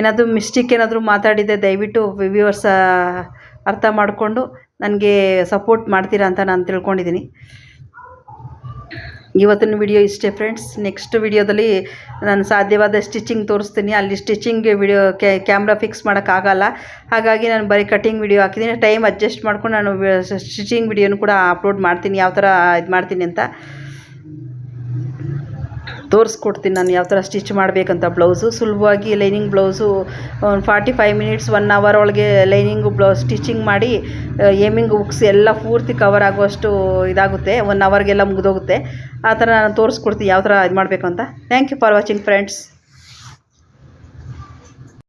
ಏನಾದರೂ ಮಿಸ್ಟೇಕ್ ಏನಾದರೂ ಮಾತಾಡಿದೆ ದಯವಿಟ್ಟು ವ್ಯೂವರ್ಸ್ ಅರ್ಥ ಮಾಡಿಕೊಂಡು ನನಗೆ ಸಪೋರ್ಟ್ ಮಾಡ್ತೀರಾ ಅಂತ ನಾನು ತಿಳ್ಕೊಂಡಿದ್ದೀನಿ. ಇವತ್ತಿನ ವಿಡಿಯೋ ಇಷ್ಟೇ ಫ್ರೆಂಡ್ಸ್. ನೆಕ್ಸ್ಟ್ ವಿಡಿಯೋದಲ್ಲಿ ನಾನು ಸಾಧ್ಯವಾದ ಸ್ಟಿಚಿಂಗ್ ತೋರಿಸ್ತೀನಿ. ಅಲ್ಲಿ ಸ್ಟಿಚಿಂಗ್ ವಿಡಿಯೋ ಕ್ಯಾಮ್ರಾ ಫಿಕ್ಸ್ ಮಾಡೋಕ್ಕಾಗಲ್ಲ ಹಾಗಾಗಿ ನಾನು ಬರೀ ಕಟಿಂಗ್ ವಿಡಿಯೋ ಹಾಕಿದ್ದೀನಿ. ಟೈಮ್ ಅಡ್ಜಸ್ಟ್ ಮಾಡ್ಕೊಂಡು ನಾನು ಸ್ಟಿಚಿಂಗ್ ವಿಡಿಯೋನು ಕೂಡ ಅಪ್ಲೋಡ್ ಮಾಡ್ತೀನಿ. ಯಾವ ಥರ ಇದು ಮಾಡ್ತೀನಿ ಅಂತ. ತೋರಿಸ್ಕೊಡ್ತೀನಿ ನಾನು ಯಾವ ಥರ ಸ್ಟಿಚ್ ಮಾಡಬೇಕಂತ ಬ್ಲೌಸು. ಸುಲಭವಾಗಿ ಲೈನಿಂಗ್ ಬ್ಲೌಸು, ಒಂದು forty five minutes, one hour ಒಳಗೆ ಲೈನಿಂಗು ಬ್ಲೌಸ್ ಸ್ಟಿಚಿಂಗ್ ಮಾಡಿ ಏಮಿಂಗ್ ಬುಕ್ಸ್ ಎಲ್ಲ ಪೂರ್ತಿ ಕವರ್ ಆಗುವಷ್ಟು ಇದಾಗುತ್ತೆ. ಒನ್ ಅವರ್ಗೆಲ್ಲ ಮುಗಿದೋಗುತ್ತೆ. ಆ ಥರ ನಾನು ತೋರಿಸ್ಕೊಡ್ತೀನಿ ಯಾವ ಥರ ಇದು ಮಾಡಬೇಕು ಅಂತ. Thank you for watching friends